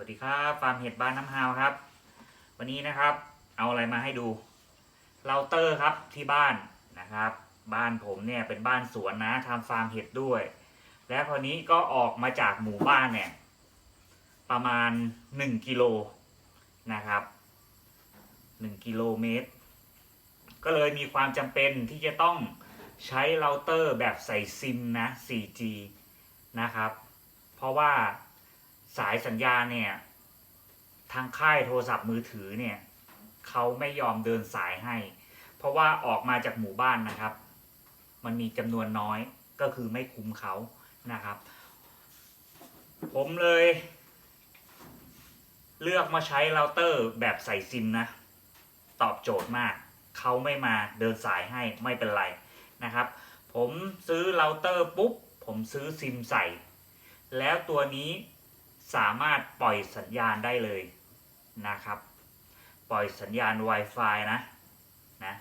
วัสดีครับฟาร์มเห็ดบ้านน้ำฮาวครับ วันนี้นะครับ เอาอะไรมาให้ดูเราเตอร์ครับที่บ้านนะครับ บ้านผมเนี่ยเป็นบ้านสวนนะทำฟาร์มเห็ดด้วย และคราวนี้ก็ออกมาจากหมู่บ้านเนี่ยประมาณ 1กิโลนะครับ1กิโลเมตร ก็เลยมีความจำเป็นที่จะต้องใช้เราเตอร์แบบใส่ซิมนะ 4G นะครับ เพราะว่า สายสัญญาณเนี่ย ทางค่ายโทรศัพท์มือถือเนี่ยเขาไม่ยอมเดินสายให้ เพราะว่าออกมาจากหมู่บ้านนะครับ มันมีจำนวนน้อยก็คือไม่คุ้มเขานะครับ ผมเลย เลือกมาใช้เราเตอร์แบบใส่ซิมนะ ตอบโจทย์มาก เขาไม่มาเดินสายให้ไม่เป็นไรนะครับ ผมซื้อเราเตอร์ปุ๊บ ผมซื้อซิมใส่ แล้วตัวนี้ สามารถปล่อยสัญญาณได้เลยนะครับ ปล่อยสัญญาณ Wi-Fi นะนะ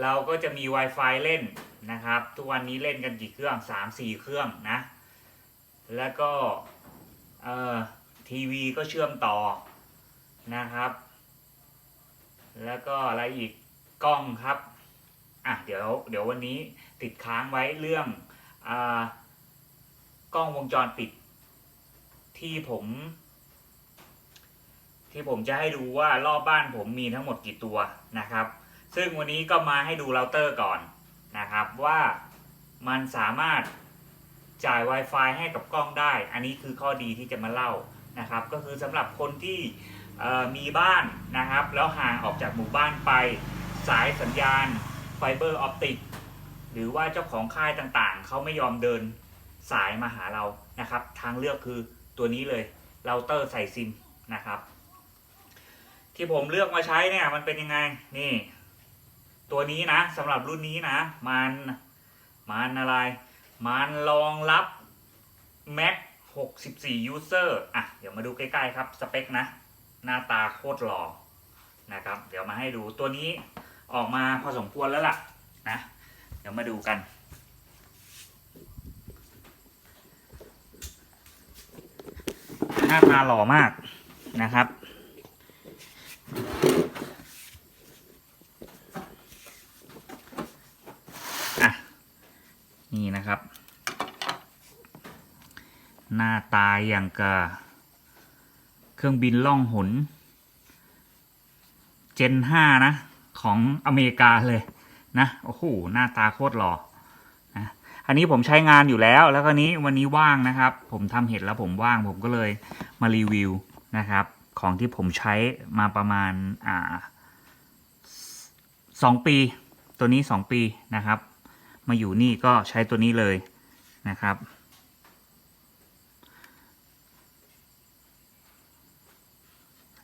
เราก็จะมี Wi-Fi เล่นนะครับ ทุกวันนี้เล่นกันกี่เครื่อง 3-4 เครื่องนะ แล้วก็เอ่อทีวีก็เชื่อมต่อนะครับ แล้วก็อะไรอีกกล้องครับอะเดี๋ยวเดี๋ยววันนี้ติดค้างไว้เรื่องอากล้องวงจรปิด ที่ผม ที่ผมจะให้ดูว่ารอบบ้านผมมีทั้งหมดกี่ตัวนะครับ ซึ่งวันนี้ก็มาให้ดูเราเตอร์ก่อนนะครับว่ามันสามารถจ่าย Wi-Fi ให้กับกล้องได้ อันนี้คือข้อดีที่จะมาเล่านะครับ ก็คือสำหรับคนที่มีบ้านนะครับ แล้วห่างออกจากหมู่บ้านไป สายสัญญาณไฟเบอร์ออปติกหรือว่าเจ้าของค่ายต่างๆ เขาไม่ยอมเดินสายมาหาเรานะครับ ทางเลือกคือ ตัวนี้เลยเราเตอร์ใส่ซิมนะครับ ที่ผมเลือกมาใช้เนี่ยมันเป็นยังไงนี่ ตัวนี้นะสำหรับรุ่นนี้นะ มันมันอะไร มันรองรับ Mac 64 User อะ เดี๋ยวมาดูใกล้ๆครับ สเปคนะ หน้าตาโคตรหล่อนะครับ เดี๋ยวมาให้ดูตัวนี้ออกมาพอสมควรแล้วล่ะนะ เดี๋ยวมาดูกัน น้าตาหล่อมากนะครับ อะ นี่นะครับ หน้าตาอย่างกับเครื่องบินล่องหน เจน 5 นะ ของอเมริกาเลยนะ โอ้โห หน้าตาโคตรหล่อ อันนี้ผมใช้งานอยู่แล้ว แล้วก็นี้วันนี้ว่างนะครับ ผมทำเห็ดแล้วผมว่างผมก็เลยมารีวิวนะครับ ของที่ผมใช้มาประมาณอ่าสองปี ตัวนี้สองปีนะครับ มาอยู่นี่ก็ใช้ตัวนี้เลยนะครับ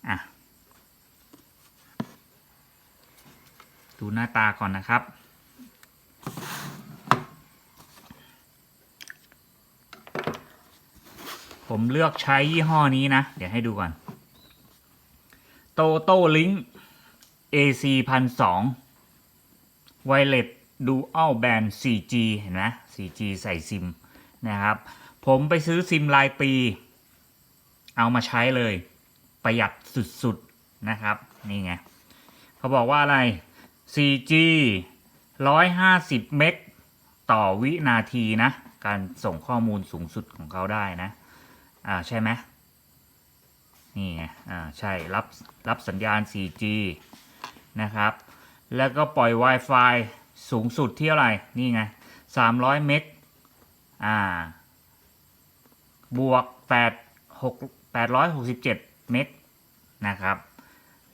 อะดูหน้าตาก่อนนะครับ ผมเลือกใช้ยี่ห้อนี้นะ เดี๋ยวให้ดูก่อนโตโต้ลิง AC พันสองไวเลสดูอัลแบน 4G เห็นไหม 4G ใส่ซิมนะครับ ผมไปซื้อซิมรายปี เอามาใช้เลย ประหยัดสุดๆนะครับ นี่ไง เขาบอกว่าอะไร 4G 150 เมกต่อวินาทีนะ การส่งข้อมูลสูงสุดของเขาได้นะ อ่าใช่ไหมนี่ไงอ่าใช่รับรับสัญญาณ 4G นะครับ แล้วก็ปล่อย Wi-Fi สูงสุดที่เท่าไหร่ นี่ไง 300 เมกอ่าบวก 8 6 867 เมกนะครับ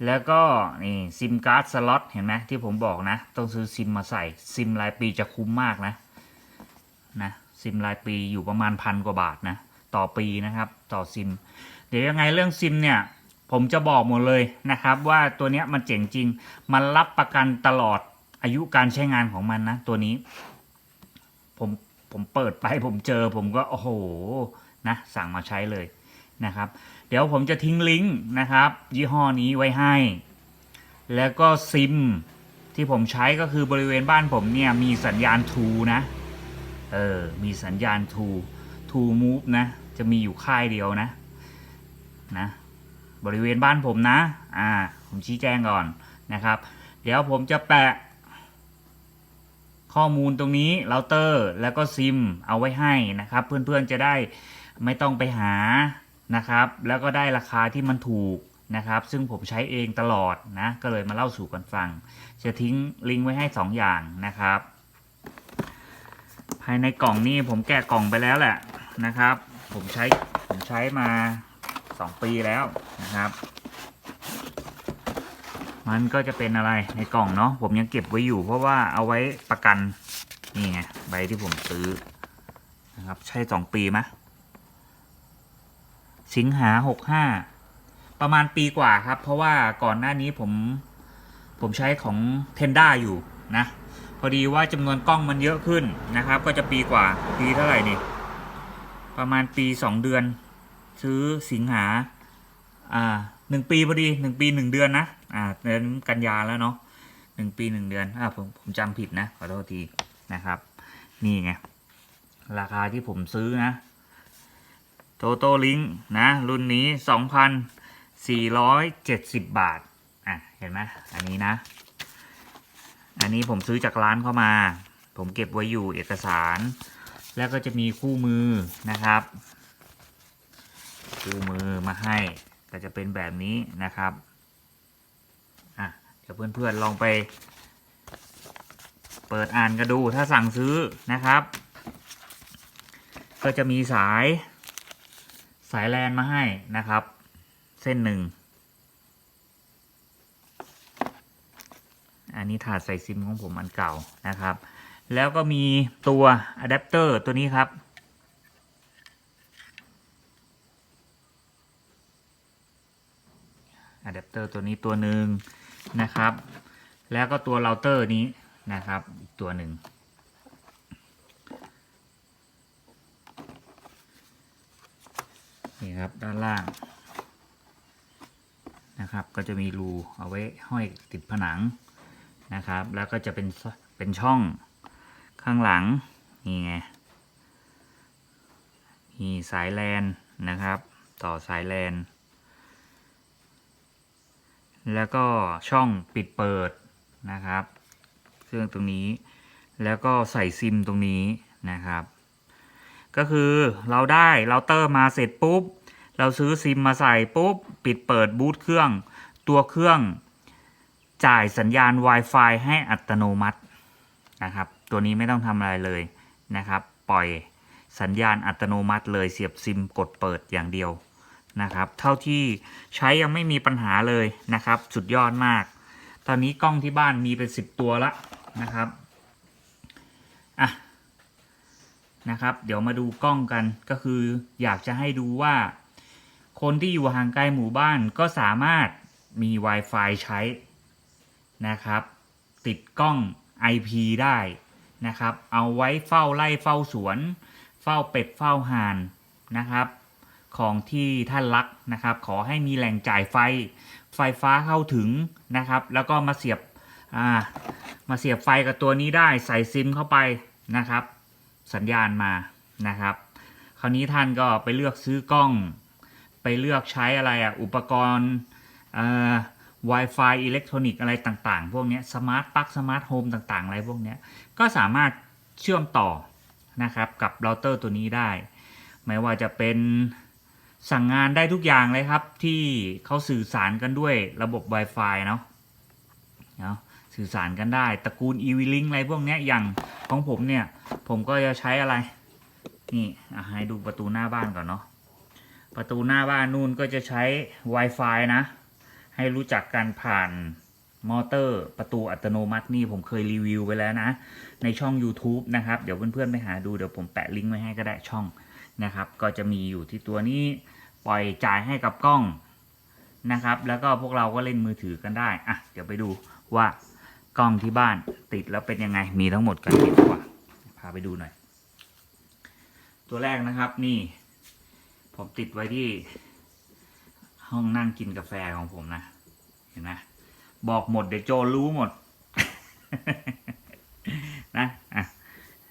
แล้วก็นี่ซิมการ์ดสล็อตเห็นไหมที่ผมบอกนะ ต้องซื้อซิมมาใส่ซิมรายปีจะคุ้มมากนะนะซิมรายปีอยู่ประมาณพันกว่าบาทนะ ต่อปีนะครับต่อซิม เดี๋ยวยังไงเรื่องซิมเนี่ยผมจะบอกหมดเลยนะครับว่าตัวเนี้ยมันเจ๋งจริง มันรับประกันตลอดอายุการใช้งานของมันนะตัวนี้ ผมผมเปิดไปผมเจอผมก็โอ้โหนะสั่งมาใช้เลยนะครับ เดี๋ยวผมจะทิ้งลิงก์นะครับ ยี่ห้อนี้ไว้ให้ แล้วก็ซิมที่ผมใช้ก็คือบริเวณบ้านผมเนี่ยมีสัญญาณ True นะ เออ มีสัญญาณ True True Move นะ จะมีอยู่ค่ายเดียวนะนะบริเวณบ้านผมนะอ่าผมชี้แจงก่อนนะครับ เดี๋ยวผมจะแปะ ข้อมูลตรงนี้เราเตอร์แล้วก็ซิมเอาไว้ให้นะครับ เพื่อนๆจะได้ไม่ต้องไปหานะครับ แล้วก็ได้ราคาที่มันถูกนะครับ ซึ่งผมใช้เองตลอดนะ ก็เลยมาเล่าสู่กันฟัง จะทิ้งลิงก์ไว้ให้ 2 อย่างนะครับ ภายในกล่องนี่ผมแกะกล่องไปแล้วแหละนะครับ ผมใช้ผมใช้มา2ปีแล้วนะครับ มันก็จะเป็นอะไรในกล่องเนาะผมยังเก็บไว้อยู่ เพราะว่าเอาไว้ประกันนี่ไงใบที่ผมซื้อนะครับใช่สองปีไหมสิงหาหกห้าประมาณปีกว่าครับ เพราะว่าก่อนหน้านี้ผมผมใช้ของเทนด้าอยู่นะ พอดีว่าจำนวนกล้องมันเยอะขึ้นนะครับ ก็จะปีกว่าปีเท่าไหร่นี่ ประมาณปีสองเดือน ซื้อสิงหา อ่าหนึ่งปีพอดีหนึ่งปีหนึ่งเดือนนะ อ่าเดือนกันยาแล้วเนาะหนึ่งปีหนึ่งเดือนอ่าผมผมจำผิดนะขอโทษทีนะครับ นี่ไง ราคาที่ผมซื้อนะโตโต้ลิงนะ รุ่นนี้สองพันสี่ร้อยเจ็ดสิบบาท อะ เห็นไหมอันนี้นะ อันนี้ผมซื้อจากร้านเข้ามา ผมเก็บไว้อยู่เอกสาร แล้วก็จะมีคู่มือนะครับ คู่มือมาให้ก็จะเป็นแบบนี้นะครับอะเดี๋ยวเพื่อนๆลองไป เปิดอ่านกันดูถ้าสั่งซื้อนะครับ ก็จะมีสายสายแลนมาให้นะครับ เส้นหนึ่งอันนี้ถาดใส่ซิมของผมอันเก่านะครับ แล้วก็มีตัวอะแดปเตอร์ตัวนี้ครับ อะแดปเตอร์ตัวนี้ตัวหนึ่งนะครับ แล้วก็ตัวเราเตอร์นี้นะครับ อีกตัวหนึ่ง นี่ครับด้านล่างนะครับ ก็จะมีรูเอาไว้ห้อยติดผนังนะครับ แล้วก็จะเป็นเป็นช่อง ข้างหลัง นี่ไงมีสายแลนนะครับ ต่อสายแลน แล้วก็ช่องปิดเปิดนะครับ เครื่องตรงนี้ แล้วก็ใส่ซิมตรงนี้นะครับ ก็คือเราได้เราเตอร์มาเสร็จปุ๊บ เราซื้อซิมมาใส่ปุ๊บ ปิดเปิดบูตเครื่อง ตัวเครื่องจ่ายสัญญาณ Wi-Fi ให้อัตโนมัตินะครับ ตัวนี้ไม่ต้องทำอะไรเลยนะครับ ปล่อยสัญญาณอัตโนมัติเลยเสียบซิมกดเปิดอย่างเดียวนะครับ เท่าที่ใช้ยังไม่มีปัญหาเลยนะครับ สุดยอดมาก ตอนนี้กล้องที่บ้านมีเป็นสิบตัวละนะครับอะนะครับ เดี๋ยวมาดูกล้องกันก็คืออยากจะให้ดูว่า คนที่อยู่ห่างไกลหมู่บ้านก็สามารถมี Wi-Fi ใช้นะครับ ติดกล้อง IP ได้ นะครับ เอาไว้เฝ้าไล่เฝ้าสวน เฝ้าเป็ดเฝ้าห่านนะครับ ของที่ท่านรักนะครับ ขอให้มีแหล่งจ่ายไฟ ไฟฟ้าเข้าถึงนะครับ แล้วก็มาเสียบมาเสียบไฟกับตัวนี้ได้ใส่ซิมเข้าไปนะครับ สัญญาณมานะครับ คราวนี้ท่านก็ไปเลือกซื้อกล้อง ไปเลือกใช้อะไรอะอุปกรณ์ Wi-Fi อิเล็กทรอนิกส์อะไรต่างๆ พวกนี้สมาร์ทปลั๊กสมาร์ทโฮมต่างๆ อะไรพวกนี้ก็สามารถเชื่อมต่อนะครับกับเราเตอร์ตัวนี้ได้ ไม่ว่าจะเป็นสั่งงานได้ทุกอย่างเลยครับ ที่เขาสื่อสารกันด้วยระบบ Wi-Fi เนาะเนาะสื่อสารกันได้ตระกูล e-link อะไรพวกนี้อย่างของผมเนี่ย ผมก็จะใช้อะไร นี่ให้ดูประตูหน้าบ้านก่อนเนาะประตูหน้าบ้านนู่นก็จะใช้ Wi-Fi นะ ให้รู้จักการผ่านมอเตอร์ประตูอัตโนมัตินี่ผมเคยรีวิวไปแล้วนะ ในช่อง YouTube นะครับ เดี๋ยวเพื่อนๆไปหาดูเดี๋ยวผมแปะลิงก์ไว้ให้ก็ได้ช่องนะครับ ก็จะมีอยู่ที่ตัวนี้ปล่อยจ่ายให้กับกล้องนะครับ แล้วก็พวกเราก็เล่นมือถือกันได้อะเดี๋ยวไปดูว่ากล้องที่บ้านติดแล้วเป็นยังไงมีทั้งหมดกันกี่ตัวพาไปดูหน่อย ตัวแรกนะครับนี่ ผมติดไว้ที่ ห้องนั่งกินกาแฟของผมนะ เห็นไหมบอกหมดเดี๋ยวโจรู้หมด นะอะ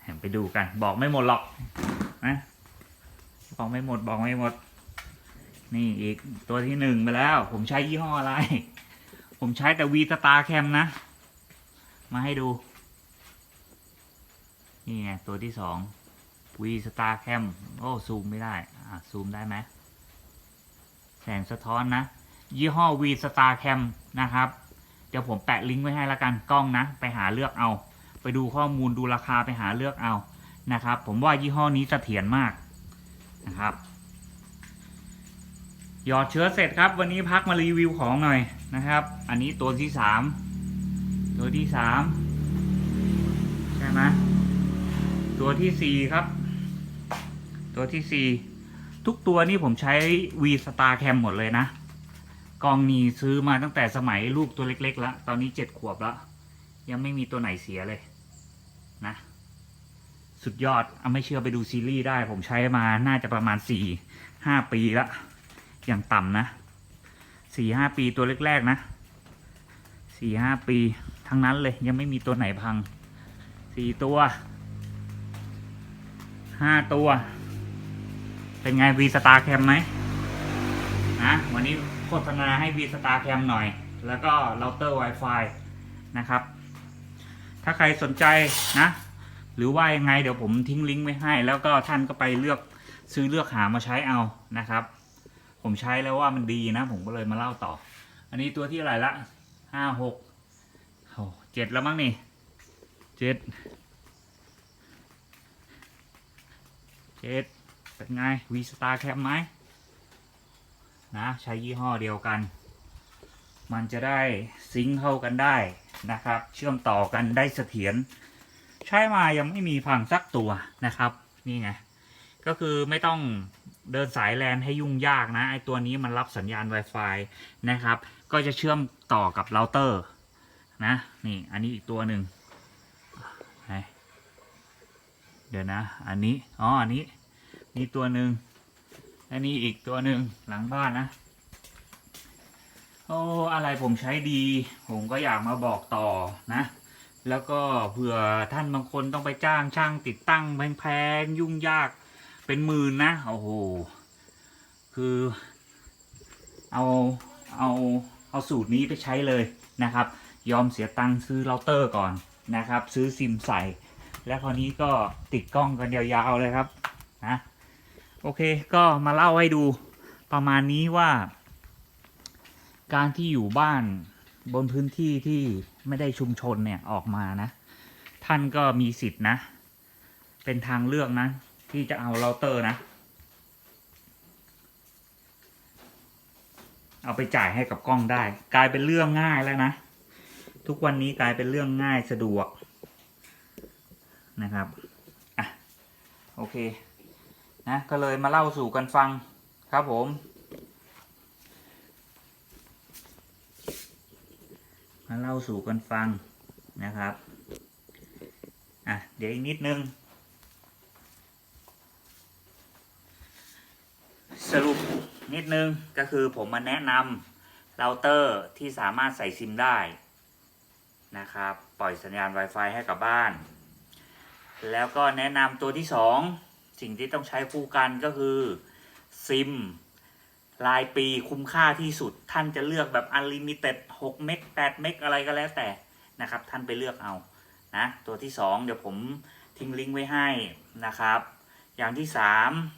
เห็นไปดูกัน บอกไม่หมดหรอกนะบอกไม่หมดบอกไม่หมด นี่อีกตัวที่หนึ่งไปแล้ว ผมใช้ยี่ห้ออะไร ผมใช้แต่วีสตาร์แคมนะ มาให้ดู นี่ไงตัวที่สองวีสตาร์แคมโอ้ซูมไม่ได้ อ่าซูมได้ไหม แสงสะท้อนนะ ยี่ห้อวีสตาร์แคมนะครับ เดี๋ยวผมแปะลิงก์ไว้ให้ละกันกล้องนะ ไปหาเลือกเอา ไปดูข้อมูลดูราคาไปหาเลือกเอานะครับ ผมว่ายี่ห้อนี้เสถียรมากนะครับหยอดเชื้อเสร็จครับ วันนี้พักมารีวิวของหน่อยนะครับ อันนี้ตัวที่สามตัวที่สามใช่ไหมตัวที่สี่ครับ ตัวที่สี่ ทุกตัวนี่ผมใช้ V Star Cam หมดเลยนะ กองนี้ซื้อมาตั้งแต่สมัยลูกตัวเล็กๆแล้ว ตอนนี้เจ็ดขวบแล้ว ยังไม่มีตัวไหนเสียเลยนะ สุดยอดเอาไม่เชื่อไปดูซีรีส์ได้ ผมใช้มาน่าจะประมาณสี่ห้าปีล้วอย่างต่ำนะสี่ห้าปีตัวแรกๆนะสี่ห้าปีทั้งนั้นเลยยังไม่มีตัวไหนพังสี่ตัวห้าตัว เป็นไง V Star Cam ไหมนะวันนี้โฆษณาให้ V Star Cam หน่อย แล้วก็เราเตอร์ Wi-Fi นะครับ ถ้าใครสนใจนะ หรือว่ายังไงเดี๋ยวผมทิ้งลิงก์ไว้ให้ แล้วก็ท่านก็ไปเลือกซื้อเลือกหามาใช้เอานะครับ ผมใช้แล้วว่ามันดีนะ ผมก็เลยมาเล่าต่อ อันนี้ตัวที่อะไรละห้าหกโอ้เจ็ดแล้วมั้งนี่เจ็ดเจ็ด เป็นไงวีสตาร์แคมไหมนะใช้ยี่ห้อเดียวกัน มันจะได้ซิงค์เข้ากันได้นะครับ เชื่อมต่อกันได้เสถียรใช้มายังไม่มีพังสักตัวนะครับ นี่ไง ก็คือไม่ต้องเดินสายแลนให้ยุ่งยากนะไอตัวนี้มันรับสัญญาณ Wi-Fi นะครับ ก็จะเชื่อมต่อกับเราเตอร์นะ นี่อันนี้อีกตัวหนึ่งเดี๋ยวนะ อันนี้ อ๋อ อันนี้ นี่ตัวหนึ่งอันนี้อีกตัวหนึ่งหลังบ้านนะ โอ้อะไรผมใช้ดี ผมก็อยากมาบอกต่อนะ แล้วก็เผื่อท่านบางคนต้องไปจ้างช่างติดตั้งแพงๆยุ่งยากเป็นหมื่นนะโอ้โหคือเอาเอาเอาสูตรนี้ไปใช้เลยนะครับ ยอมเสียตังค์ซื้อเราเตอร์ก่อนนะครับ ซื้อซิมใส่ แล้วคราวนี้ก็ติดกล้องกันยาวๆเลยครับนะ โอเค ก็มาเล่าให้ดูประมาณนี้ว่า การที่อยู่บ้านบนพื้นที่ที่ไม่ได้ชุมชนเนี่ยออกมานะ ท่านก็มีสิทธินะ เป็นทางเลือกนะ ที่จะเอาเราเตอร์นะ เอาไปจ่ายให้กับกล้องได้ กลายเป็นเรื่องง่ายแล้วนะ ทุกวันนี้กลายเป็นเรื่องง่ายสะดวกนะครับอะโอเค นะก็เลยมาเล่าสู่กันฟังครับผม มาเล่าสู่กันฟังนะครับอะเดี๋ยวอีกนิดนึง สรุปนิดนึงก็คือผมมาแนะนำเราเตอร์ที่สามารถใส่ซิมได้นะครับ ปล่อยสัญญาณ Wi-Fi ให้กับบ้าน แล้วก็แนะนำตัวที่สอง สิ่งที่ต้องใช้คู่กันก็คือซิมรายปีคุ้มค่าที่สุด ท่านจะเลือกแบบ Unlimited 6เมก8เมกอะไรก็แล้วแต่นะครับ ท่านไปเลือกเอานะตัวที่ 2 เดี๋ยวผมทิ้งลิงก์ไว้ให้นะครับ อย่างที่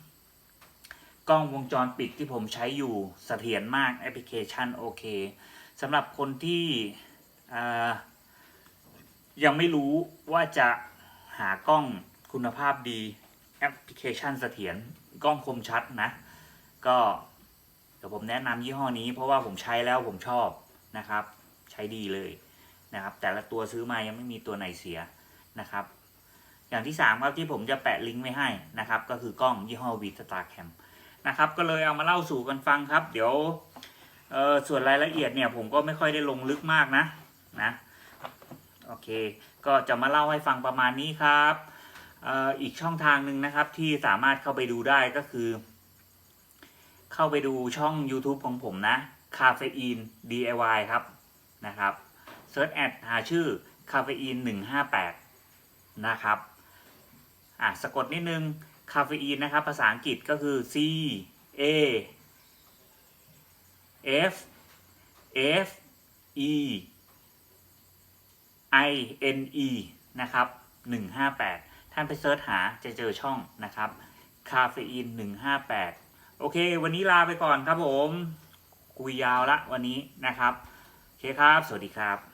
3 กล้องวงจรปิดที่ผมใช้อยู่เสถียรมากแอปพลิเคชันโอเคสำหรับคนที่ยังไม่รู้ว่าจะหากล้องคุณภาพดี แอปพลิเคชันเสถียรกล้องคมชัดนะ ก็เดี๋ยวผมแนะนำยี่ห้อนี้ เพราะว่าผมใช้แล้วผมชอบนะครับ ใช้ดีเลยนะครับ แต่ละตัวซื้อมายังไม่มีตัวไหนเสียนะครับ อย่างที่สามครับที่ผมจะแปะลิงก์ไว้ให้นะครับ ก็คือกล้องยี่ห้อวีสตาร์แคมนะครับ ก็เลยเอามาเล่าสู่กันฟังครับ เดี๋ยวส่วนรายละเอียดเนี่ยผมก็ไม่ค่อยได้ลงลึกมากนะนะ โอเค ก็จะมาเล่าให้ฟังประมาณนี้ครับ อีกช่องทางหนึ่งนะครับที่สามารถเข้าไปดูได้ก็คือ เข้าไปดูช่อง YouTube ของผมนะคาเฟอีน DIY ครับนะครับเซิร์ชแอดหาชื่อคาเฟอีน 158 นะครับอะสะกดนิดนึงคาเฟอีนนะครับ ภาษาอังกฤษก็คือ C A F F E I N E นะครับ 158 ท่านไปเซิร์ชหาจะเจอช่องนะครับคาเฟอีน 158 โอเค วันนี้ลาไปก่อนครับผม คุยยาวละวันนี้นะครับ โอเคครับ สวัสดีครับ